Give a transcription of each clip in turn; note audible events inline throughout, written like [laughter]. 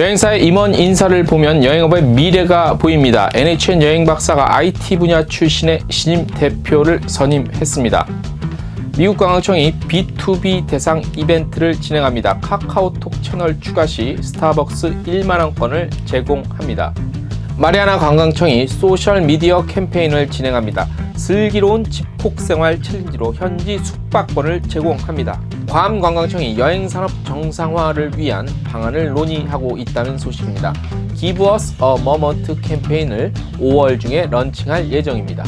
여행사의 임원 인사를 보면 여행업의 미래가 보입니다. NHN 여행 박사가 IT 분야 출신의 신임 대표를 선임했습니다. 미국 관광청이 B2B 대상 이벤트를 진행합니다. 카카오톡 채널 추가 시 스타벅스 1만원권을 제공합니다. 마리아나 관광청이 소셜 미디어 캠페인을 진행합니다. 슬기로운 집콕 생활 챌린지로 현지 숙박권을 제공합니다. 괌 관광청이 여행 산업 정상화를 위한 방안을 논의하고 있다는 소식입니다. Give a moment 캠페인을 5월 중에 런칭할 예정입니다.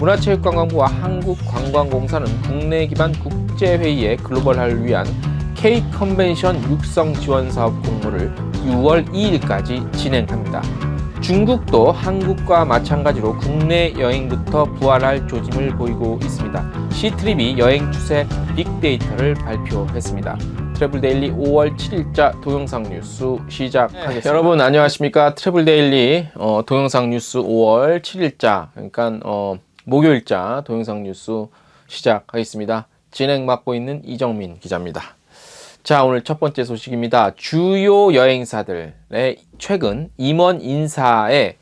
문화체육관광부와 한국관광공사는 국내 기반 국제회의의 글로벌화를 위한 K 컨벤션 육성 지원 사업 공모를 6월 2일까지 진행합니다. 중국도 한국과 마찬가지로 국내 여행부터 부활할 조짐을 보이고 있습니다. 시트립이 여행 추세 빅데이터를 발표했습니다. 트래블 데일리 5월 7일자 동영상 뉴스 시작하겠습니다. 여러분 안녕하십니까? 트래블 데일리 어, 동영상 뉴스 5월 7일자 그러니까 어, 목요일자 동영상 뉴스 시작하겠습니다. 진행 맡고 있는 이정민 기자입니다. 자, 오늘 첫 번째 소식입니다. 주요 여행사들의 최근 임원 인사에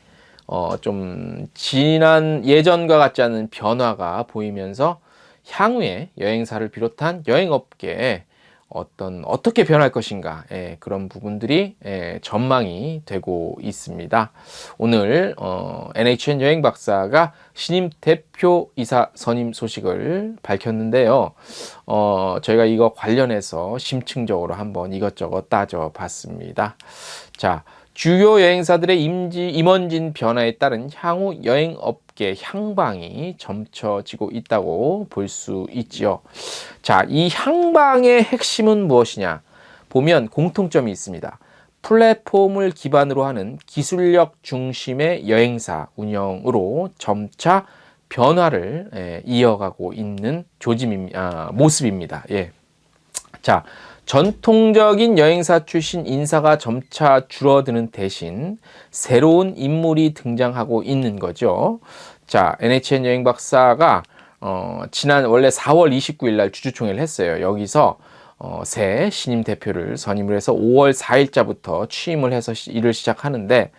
어, 좀 지난 예전과 같지 않은 변화가 보이면서 향후에 여행사를 비롯한 여행업계에 어떤 어떻게 변할 것인가 예, 그런 부분들이 예, 전망이 되고 있습니다. 오늘 어, NHN 여행 박사가 신임 대표 이사 선임 소식을 밝혔는데요. 어, 저희가 이거 관련해서 심층적으로 한번 이것저것 따져봤습니다. 자. 주요 여행사들의 임지 임원진 변화에 따른 향후 여행업 계 향방이 점쳐지고 있다고 볼 수 있지요. 자, 이 향방의 핵심은 무엇이냐? 보면 공통점이 있습니다. 플랫폼을 기반으로 하는 기술력 중심의 여행사 운영으로 점차 변화를 예, 이어가고 있는 조짐입 아, 모습입니다. 예. 자, 전통적인 여행사 출신 인사가 점차 줄어드는 대신 새로운 인물이 등장하고 있는 거죠. 자, NHN 여행 박사가 어, 지난 원래 4월 29일 날 주주총회를 했어요. 여기서 어, 새 신임 대표를 선임을 해서 5월 4일자부터 취임을 해서 일을 시작하는데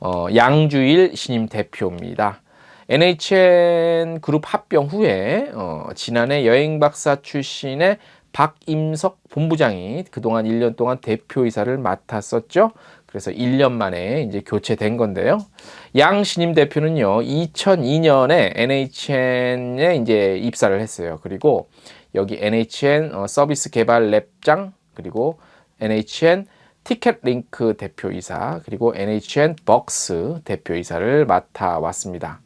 어, 양주일 신임 대표입니다. NHN 그룹 합병 후에 어, 지난해 여행 박사 출신의 박임석 본부장이 그동안 1년 동안 대표이사를 맡았었죠. 그래서 1년 만에 이제 교체된 건데요. 양 신임 대표는요, 2002년에 NHN에 이제 입사를 했어요. 그리고 여기 NHN 어, 서비스 개발 랩장, 그리고 NHN 티켓 링크 대표이사, 그리고 NHN 벅스 대표이사를 맡아왔습니다.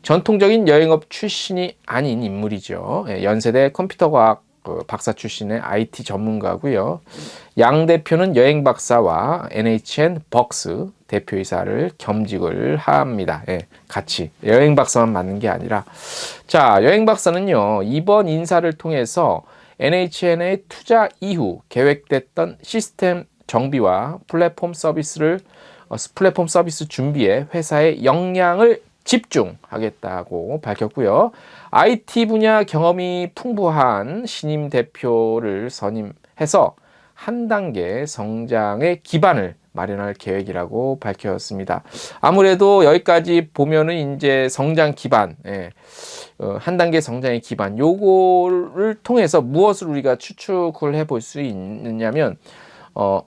전통적인 여행업 출신이 아닌 인물이죠. 예, 연세대 컴퓨터과학 그 박사 출신의 IT 전문가고요. 양 대표는 여행 박사와 NHN 벅스 대표이사를 겸직을 합니다. 예, 같이 여행 박사만 맞는 게 아니라 자 여행 박사는요 이번 인사를 통해서 NHN의 투자 이후 계획됐던 시스템 정비와 플랫폼 서비스를 어, 플랫폼 서비스 준비에 회사의 역량을 집중하겠다고 밝혔고요. IT 분야 경험이 풍부한 신임 대표를 선임해서 한 단계 성장의 기반을 마련할 계획이라고 밝혔습니다. 아무래도 여기까지 보면은 이제 성장 기반, 예, 어, 한 단계 성장의 기반, 요거를 통해서 무엇을 우리가 추측을 해볼 수 있느냐면, 어,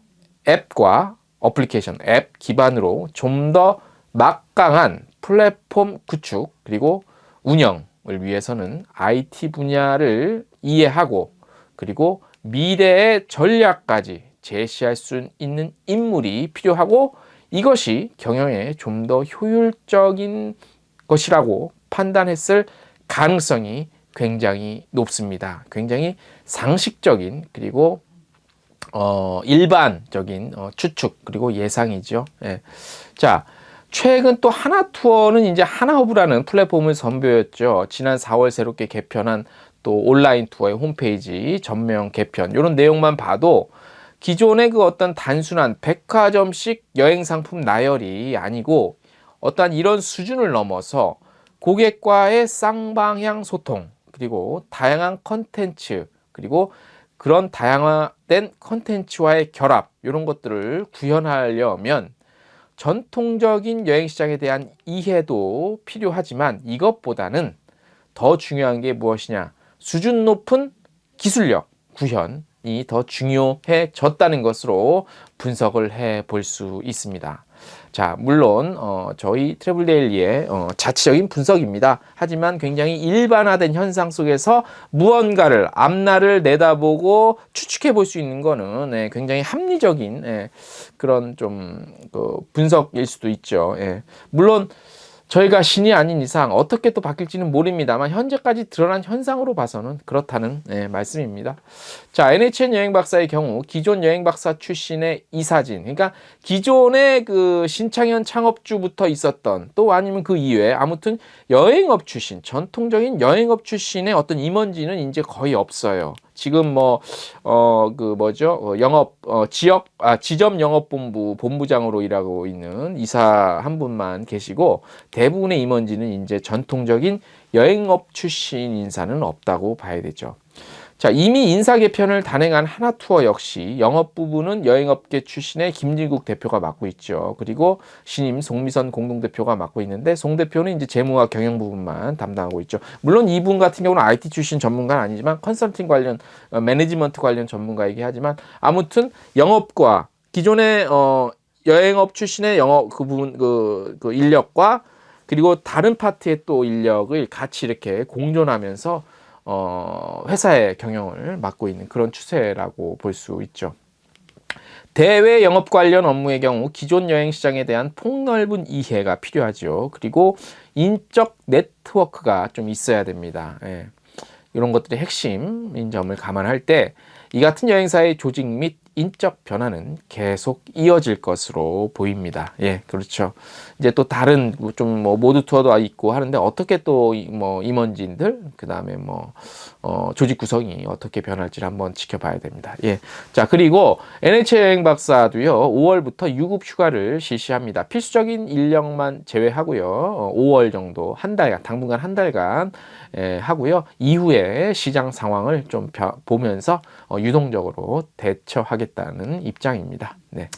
앱과 어플리케이션, 앱 기반으로 좀 더 막강한 플랫폼 구축 그리고 운영을 위해서는 IT 분야를 이해하고 그리고 미래의 전략까지 제시할 수 있는 인물이 필요하고 이것이 경영에 좀 더 효율적인 것이라고 판단했을 가능성이 굉장히 높습니다. 굉장히 상식적인 그리고 어, 일반적인 어, 추측 그리고 예상이죠. 예. 자, 최근 또 하나투어는 이제 하나허브라는 플랫폼을 선보였죠. 지난 4월 새롭게 개편한 또 온라인 투어의 홈페이지 전면 개편 이런 내용만 봐도 기존의 그 어떤 단순한 백화점식 여행 상품 나열이 아니고 어떠한 이런 수준을 넘어서 고객과의 쌍방향 소통 그리고 다양한 컨텐츠 그리고 그런 다양화된 컨텐츠와의 결합 이런 것들을 구현하려면 전통적인 여행 시장에 대한 이해도 필요하지만 이것보다는 더 중요한 게 무엇이냐? 수준 높은 기술력 구현이 더 중요해졌다는 것으로 분석을 해 볼 수 있습니다. 자, 물론 어, 저희 트래블 데일리의 어, 자체적인 분석입니다. 하지만 굉장히 일반화된 현상 속에서 무언가를 앞날을 내다보고 추측해 볼 수 있는 거는 예, 굉장히 합리적인 예, 그런 좀 그 분석일 수도 있죠. 예. 물론 저희가 신이 아닌 이상 어떻게 또 바뀔지는 모릅니다만 현재까지 드러난 현상으로 봐서는 그렇다는 네, 말씀입니다. 자, NHN 여행 박사의 경우 기존 여행 박사 출신의 이사진, 그러니까 기존의 그 신창현 창업주부터 있었던 또 아니면 그 이외에 아무튼 여행업 출신, 전통적인 여행업 출신의 어떤 임원진은 이제 거의 없어요. 지금 뭐 어 그 뭐죠 어, 영업 어, 지역 아 지점 영업본부 본부장으로 일하고 있는 이사 한 분만 계시고 대부분의 임원진은 이제 전통적인 여행업 출신 인사는 없다고 봐야 되죠. 자, 이미 인사 개편을 단행한 하나투어 역시 영업 부분은 여행업계 출신의 김진국 대표가 맡고 있죠. 그리고 신임 송미선 공동대표가 맡고 있는데 송 대표는 이제 재무와 경영 부분만 담당하고 있죠. 물론 이분 같은 경우는 IT 출신 전문가는 아니지만 컨설팅 관련 어, 매니지먼트 관련 전문가이긴 하지만 아무튼 영업과 기존의 어 여행업 출신의 영업 그 부분 그, 그 인력과 그리고 다른 파트의 또 인력을 같이 이렇게 공존하면서 어, 회사의 경영을 맡고 있는 그런 추세라고 볼 수 있죠. 대외 영업 관련 업무의 경우 기존 여행 시장에 대한 폭넓은 이해가 필요하죠. 그리고 인적 네트워크가 좀 있어야 됩니다. 예. 이런 것들이 핵심인 점을 감안할 때 이 같은 여행사의 조직 및 인적 변화는 계속 이어질 것으로 보입니다. 예, 그렇죠. 이제 또 다른 좀 뭐 모드 투어도 있고 하는데 어떻게 또 뭐 임원진들 그다음에 뭐 어, 조직 구성이 어떻게 변할지를 한번 지켜봐야 됩니다. 예. 자, 그리고 NH 여행 박사도요. 5월부터 유급 휴가를 실시합니다. 필수적인 인력만 제외하고요. 어, 5월 정도 한 달간 당분간 한 달간 예, 하고요. 이후에 시장 상황을 좀 보면서 어, 유동적으로 대처하겠다는 입장입니다. 네.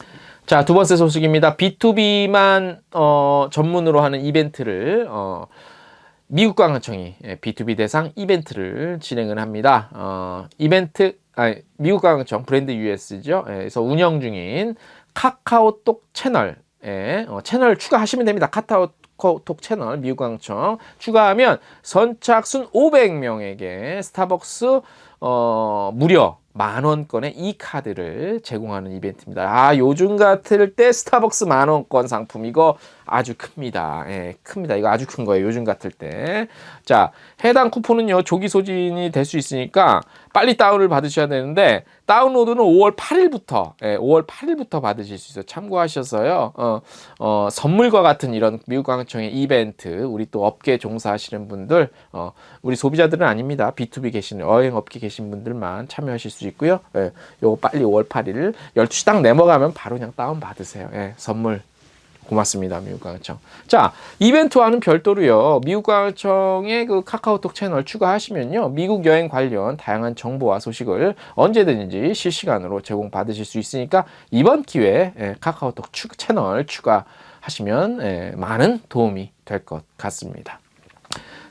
자, 두 번째 소식입니다. B2B만 어, 전문으로 하는 이벤트를 어, 미국 관광청이 B2B 대상 이벤트를 진행을 합니다. 어, 이벤트 아니, 미국 관광청 브랜드 US죠. 예, 그래서 운영 중인 카카오톡 채널에 어, 채널 추가하시면 됩니다. 카카오톡 채널 미국 관광청 추가하면 선착순 500명에게 스타벅스 어, 무려 만 원권의 이 카드를 제공하는 이벤트입니다. 아, 요즘 같을 때 스타벅스 만 원권 상품 이거 아주 큽니다. 예, 큽니다. 이거 아주 큰 거예요. 요즘 같을 때. 자, 해당 쿠폰은요, 조기 소진이 될 수 있으니까 빨리 다운을 받으셔야 되는데, 다운로드는 5월 8일부터, 예, 5월 8일부터 받으실 수 있어요. 참고하셔서요, 어, 어, 선물과 같은 이런 미국광청의 이벤트, 우리 또 업계 종사하시는 분들, 어, 우리 소비자들은 아닙니다. B2B 계시는, 여행업계 계신 분들만 참여하실 수 있고요. 예, 요거 빨리 5월 8일 12시 딱 넘어가면 바로 그냥 다운 받으세요. 예, 선물 고맙습니다. 미국광청. 자, 이벤트와는 별도로요. 미국광청의 그 카카오톡 채널 추가하시면요. 미국 여행 관련 다양한 정보와 소식을 언제든지 실시간으로 제공받으실 수 있으니까 이번 기회에 예, 카카오톡 추, 채널 추가하시면 예, 많은 도움이 될 것 같습니다.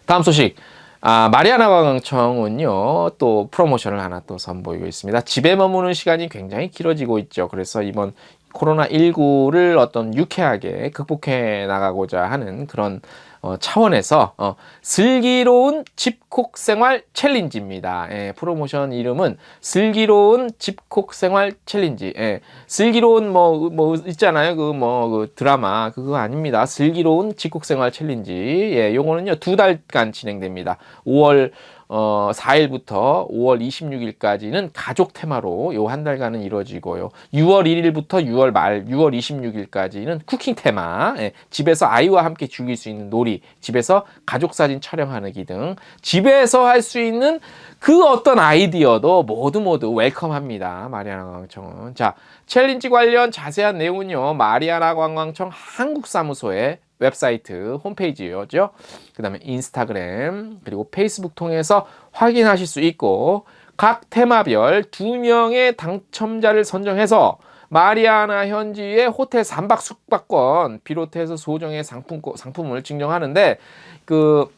다음 소식. 아, 마리아나 관광청은요, 또 프로모션을 하나 또 선보이고 있습니다. 집에 머무는 시간이 굉장히 길어지고 있죠. 그래서 이번 코로나19를 어떤 유쾌하게 극복해 나가고자 하는 그런 어, 차원에서 어, 슬기로운 집콕 생활 챌린지입니다. 예, 프로모션 이름은 슬기로운 집콕 생활 챌린지. 예, 슬기로운 뭐, 뭐 있잖아요. 그 뭐, 그 드라마. 그거 아닙니다. 슬기로운 집콕 생활 챌린지. 예, 요거는요, 두 달간 진행됩니다. 5월 어, 4일부터 5월 26일까지는 가족 테마로 요 한 달간은 이루어지고요. 6월 1일부터 6월 말, 6월 26일까지는 쿠킹 테마, 예, 집에서 아이와 함께 즐길 수 있는 놀이, 집에서 가족 사진 촬영하기 등 집에서 할 수 있는 그 어떤 아이디어도 모두 모두 웰컴합니다. 마리아나 관광청은. 자, 챌린지 관련 자세한 내용은요. 마리아나 관광청 한국 사무소에 웹사이트 홈페이지였죠. 그 다음에 인스타그램 그리고 페이스북 통해서 확인하실 수 있고 각 테마별 두 명의 당첨자를 선정해서 마리아나 현지의 호텔 3박 숙박권 비롯해서 소정의 상품 상품을 증정하는데 그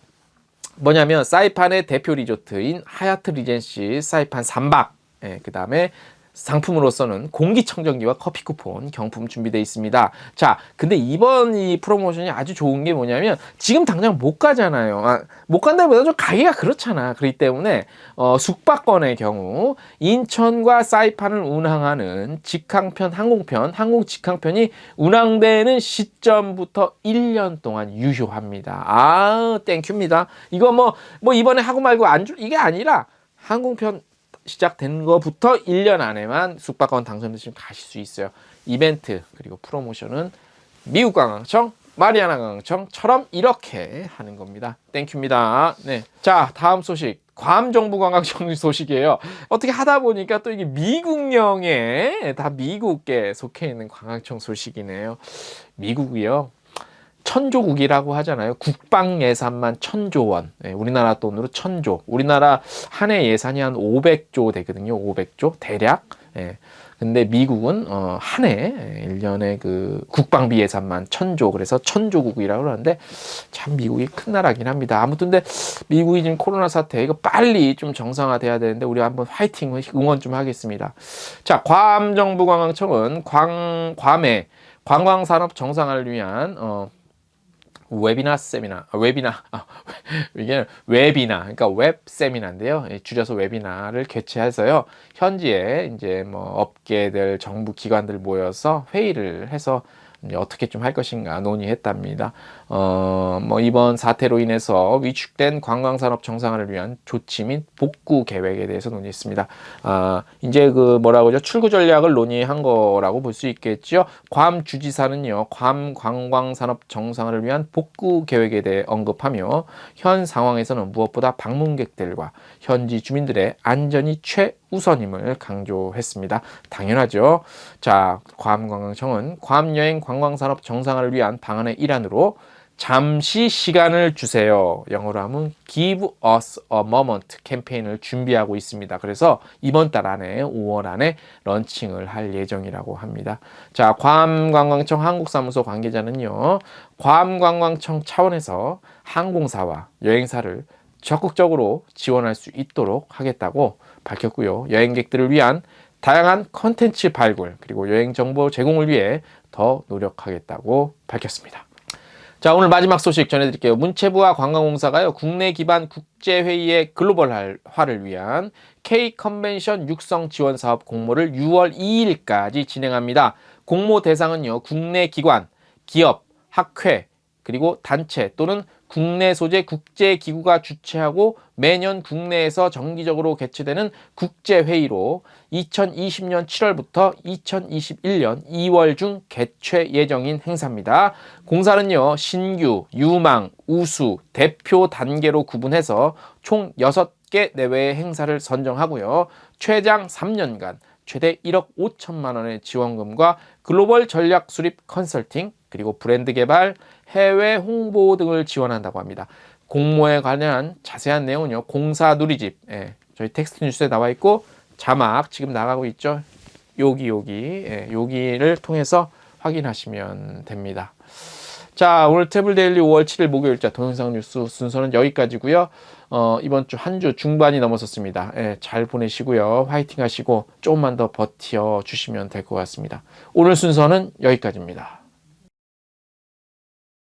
뭐냐면 사이판의 대표 리조트인 하얏트 리젠시 사이판 3박 예, 그 다음에 상품으로서는 공기청정기와 커피 쿠폰 경품 준비되어 있습니다. 자, 근데 이번 이 프로모션이 아주 좋은 게 뭐냐면 지금 당장 못 가잖아요. 아, 못 간다기보다 좀 가기가 그렇잖아. 그렇기 때문에 어, 숙박권의 경우 인천과 사이판을 운항하는 직항편 항공편, 항공 직항편이 운항되는 시점부터 1년 동안 유효합니다. 아, 땡큐입니다. 이거 뭐, 뭐 이번에 하고 말고 안 주, 이게 아니라 항공편 시작된 것부터 1년 안에만 숙박권 당첨되시면 가실 수 있어요. 이벤트 그리고 프로모션은 미국 관광청, 마리아나 관광청처럼 이렇게 하는 겁니다. 땡큐입니다. 네. 자, 다음 소식. 괌 정부 관광청 소식이에요. 어떻게 하다 보니까 또 이게 미국령에 다 미국에 속해 있는 관광청 소식이네요. 미국이요. 천조국이라고 하잖아요. 국방 예산만 천조 원. 네, 우리나라 돈으로 천조. 우리나라 한 해 예산이 한 500조 되거든요. 500조 대략. 예. 근데 미국은 어, 한 해, 1년에 그 국방비 예산만 천조, 그래서 천조국이라고 그러는데 참 미국이 큰 나라긴 합니다. 아무튼 근데 미국이 지금 코로나 사태 이거 빨리 좀 정상화돼야 되는데 우리 한번 화이팅 응원 좀 하겠습니다. 자, 괌 정부 관광청은 광, 괌의 관광산업 정상화를 위한 어, 웨비나 세미나, 아, 웨비나, 아, [laughs] 이게 웨비나, 그러니까 웹 세미나인데요. 줄여서 웨비나를 개최해서요. 현지에 이제 뭐 업계들, 정부 기관들 모여서 회의를 해서 어떻게 좀 할 것인가 논의했답니다. 어, 뭐 이번 사태로 인해서 위축된 관광산업 정상화를 위한 조치 및 복구 계획에 대해서 논의했습니다. 아, 이제 그 뭐라고 하죠? 출구 전략을 논의한 거라고 볼 수 있겠죠. 괌 주지사는요, 괌 관광산업 정상화를 위한 복구 계획에 대해 언급하며 현 상황에서는 무엇보다 방문객들과 현지 주민들의 안전이 최 우선임을 강조했습니다. 당연하죠. 자, 괌관광청은 괌 여행 관광산업 정상화를 위한 방안의 일환으로 잠시 시간을 주세요. 영어로 하면 Give us a moment 캠페인을 준비하고 있습니다. 그래서 이번 달 안에 5월 안에 런칭을 할 예정이라고 합니다. 자, 괌관광청 한국사무소 관계자는요. 괌관광청 차원에서 항공사와 여행사를 적극적으로 지원할 수 있도록 하겠다고 밝혔고요. 여행객들을 위한 다양한 컨텐츠 발굴 그리고 여행 정보 제공을 위해 더 노력하겠다고 밝혔습니다. 자, 오늘 마지막 소식 전해드릴게요. 문체부와 관광공사가요, 국내 기반 국제회의의 글로벌화를 위한 K 컨벤션 육성 지원 사업 공모를 6월 2일까지 진행합니다. 공모 대상은요, 국내 기관, 기업, 학회, 그리고 단체 또는 국내 소재 국제기구가 주최하고 매년 국내에서 정기적으로 개최되는 국제회의로 2020년 7월부터 2021년 2월 중 개최 예정인 행사입니다. 공사는요, 신규, 유망, 우수, 대표 단계로 구분해서 총 6개 내외의 행사를 선정하고요. 최장 3년간 최대 1억 5천만 원의 지원금과 글로벌 전략 수립 컨설팅, 그리고 브랜드 개발, 해외 홍보 등을 지원한다고 합니다. 공모에 관한 자세한 내용은요. 공사 누리집 예, 저희 텍스트 뉴스에 나와 있고 자막 지금 나가고 있죠. 여기 여기 예, 여기를 통해서 확인하시면 됩니다. 자 오늘 태블 데일리 5월 7일 목요일자 동영상 뉴스 순서는 여기까지고요. 어, 이번 주 한 주 중반이 넘었었습니다. 예, 잘 보내시고요. 화이팅 하시고 조금만 더 버텨 주시면 될 것 같습니다. 오늘 순서는 여기까지입니다.